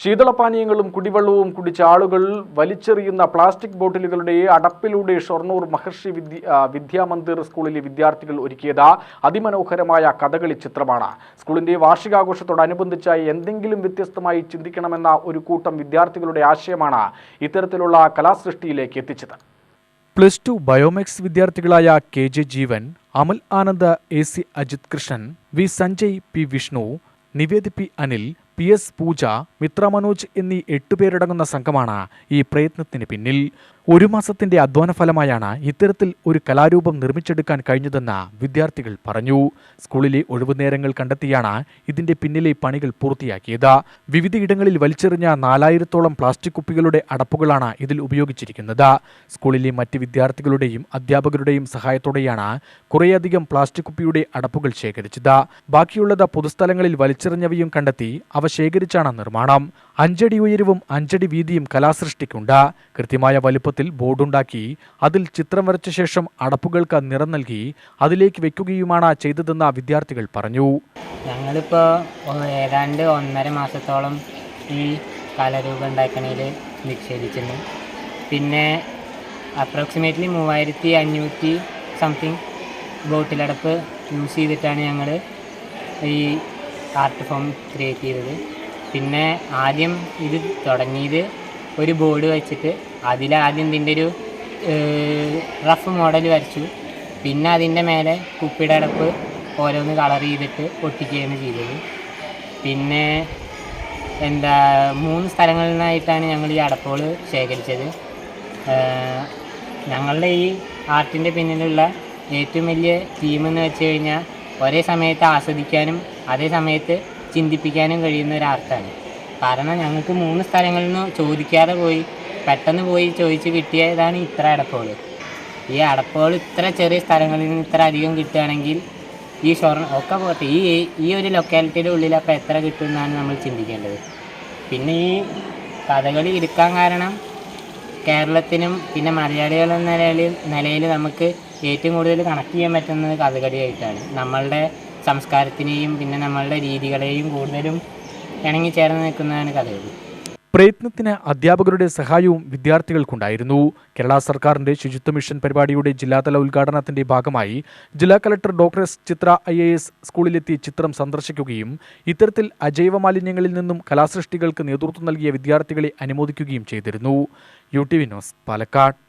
ശീതളപാനീയങ്ങളും കുടിവെള്ളവും കുടിച്ച ആളുകൾ വലിച്ചെറിയുന്ന പ്ലാസ്റ്റിക് ബോട്ടിലുകളുടെ അടപ്പിലൂടെ ഷൊർണൂർ മഹർഷി വിദ്യ വിദ്യാമന്ദിർ സ്കൂളിലെ വിദ്യാർത്ഥികൾ ഒരുക്കിയത് അതിമനോഹരമായ കഥകളി ചിത്രമാണ്. സ്കൂളിന്റെ വാർഷികാഘോഷത്തോടനുബന്ധിച്ചായി എന്തെങ്കിലും വ്യത്യസ്തമായി ചിന്തിക്കണമെന്ന ഒരു കൂട്ടം വിദ്യാർത്ഥികളുടെ ആശയമാണ് ഇത്തരത്തിലുള്ള കലാസൃഷ്ടിയിലേക്ക് എത്തിച്ചത്. Plus two biomaths വിദ്യാർത്ഥികളായ K J Jeevan Amal Anand A C Ajith Krishnan V Sanjay P Vishnu Nived P Anil P S Pooja Mitra Manoj എന്നീ എട്ടുപേരടങ്ങുന്ന സംഘമാണ് ഈ പ്രയത്നത്തിന് പിന്നിൽ. ഒരു മാസത്തിന്റെ അധ്വാന ഫലമായാണ് ഇത്തരത്തിൽ ഒരു കലാരൂപം നിർമ്മിച്ചെടുക്കാൻ കഴിഞ്ഞതെന്ന് വിദ്യാർത്ഥികൾ പറഞ്ഞു. സ്കൂളിലെ ഒഴിവുനേരങ്ങൾ കണ്ടെത്തിയാണ് ഇതിന്റെ പിന്നിലെ പണികൾ പൂർത്തിയാക്കിയത്. വിവിധയിടങ്ങളിൽ വലിച്ചെറിഞ്ഞ നാലായിരത്തോളം പ്ലാസ്റ്റിക് കുപ്പികളുടെ അടപ്പുകളാണ് ഇതിൽ ഉപയോഗിച്ചിരിക്കുന്നത്. സ്കൂളിലെ മറ്റ് വിദ്യാർത്ഥികളുടെയും അധ്യാപകരുടെയും സഹായത്തോടെയാണ് കുറേയധികം പ്ലാസ്റ്റിക് കുപ്പിയുടെ അടപ്പുകൾ ശേഖരിച്ചത്. ബാക്കിയുള്ളത് പൊതുസ്ഥലങ്ങളിൽ വലിച്ചെറിഞ്ഞവയും കണ്ടെത്തി അവ ശേഖരിച്ചാണ് നിർമ്മാണം. അഞ്ചടി ഉയരവും അഞ്ചടി വീതിയും കലാസൃഷ്ടിക്കുണ്ട്. കൃത്യമായ വലുപ്പത്തിൽ ബോർഡുണ്ടാക്കി അതിൽ ചിത്രം വരച്ച ശേഷം അടപ്പുകൾക്ക് നിറം നൽകി അതിലേക്ക് വെക്കുകയുമാണ് ചെയ്തതെന്ന് വിദ്യാർത്ഥികൾ പറഞ്ഞു. ഞങ്ങളിപ്പോൾ ഏതാണ്ട് ഒന്നര മാസത്തോളം ഈ കലാരൂപം ഉണ്ടാക്കണതിൽ നിക്ഷേപിച്ചിരുന്നു. പിന്നെ അപ്രോക്സിമേറ്റ്ലി മൂവായിരത്തി അഞ്ഞൂറ്റി സംതിങ് ബോട്ടിലടപ്പ് യൂസ് ചെയ്തിട്ടാണ് ഞങ്ങൾ ഈ ആർട്ട് ഫോം ക്രിയേറ്റ് ചെയ്തത്. പിന്നെ ആദ്യം ഇത് തുടങ്ങിയത് ഒരു ബോർഡ് വെച്ചിട്ട് അതിലാദ്യം ഇതിന്റെ ഒരു റഫ് മോഡൽ വരച്ചു. പിന്നെ അതിന്റെ മേലെ കുപ്പിയുടെ അടപ്പ് ഓരോന്ന് കളർ ചെയ്തിട്ട് ഒട്ടിക്കുകയാണ് ചെയ്തത്. പിന്നെ എന്താ മൂന്ന് സ്ഥലങ്ങളിൽ നിന്നായിട്ടാണ് ഞങ്ങൾ ഈ അടപ്പുകൾ ശേഖരിച്ചത്. ഞങ്ങളുടെ ഈ ആർട്ടിന്റെ പിന്നിലുള്ള ഏറ്റവും വലിയ തീം എന്ന് വെച്ച് കഴിഞ്ഞാൽ ഒരേ സമയത്ത് ആസ്വദിക്കാനും അതേ സമയത്ത് ചിന്തിപ്പിക്കാനും കഴിയുന്ന ഒരു ആർട്ടാണ് കാരണം ഞങ്ങൾക്ക് മൂന്ന് സ്ഥലങ്ങളിൽ നിന്ന് ചോദിക്കാതെ പോയി പെട്ടെന്ന് പോയി ചോദിച്ച് കിട്ടിയതാണ് ഇത്ര അടപ്പുകൾ. ഈ അടപ്പുകൾ ഇത്ര ചെറിയ സ്ഥലങ്ങളിൽ നിന്ന് ഇത്ര അധികം കിട്ടുകയാണെങ്കിൽ ഈ ഷൊർണ ഒക്കെ പോട്ടെ ഈ ഈ ഒരു ലൊക്കാലിറ്റിയുടെ ഉള്ളിൽ അപ്പോൾ എത്ര കിട്ടുമെന്നാണ് നമ്മൾ ചിന്തിക്കേണ്ടത്. പിന്നെ ഈ കഥകളി എടുക്കാൻ കാരണം കേരളത്തിനും പിന്നെ മലയാളികൾ എന്ന നിലയിൽ നിലയിൽ നമുക്ക് ഏറ്റവും കൂടുതൽ കണക്ട് ചെയ്യാൻ പറ്റുന്നത് കഥകളിയായിട്ടാണ്. നമ്മളുടെ സംസ്കാരത്തിനെയും പിന്നെ നമ്മളുടെ രീതികളെയും കൂടുതലും ഇണങ്ങി ചേർന്ന് നിൽക്കുന്നതാണ് കഥകളി. പ്രയത്നത്തിന് അധ്യാപകരുടെ സഹായവും വിദ്യാർത്ഥികൾക്കുണ്ടായിരുന്നു. കേരള സർക്കാരിന്റെ ശുചിത്വ മിഷൻ പരിപാടിയുടെ ജില്ലാതല ഉദ്ഘാടനത്തിന്റെ ഭാഗമായി ജില്ലാ collector doctor S Chithra I A S സ്കൂളിലെത്തി ചിത്രം സന്ദർശിക്കുകയും ഇത്തരത്തിൽ അജൈവ മാലിന്യങ്ങളിൽ നിന്നും കലാസൃഷ്ടികൾക്ക് നേതൃത്വം നൽകിയ വിദ്യാർത്ഥികളെ അനുമോദിക്കുകയും ചെയ്തിരുന്നു. U T V news Palakkad.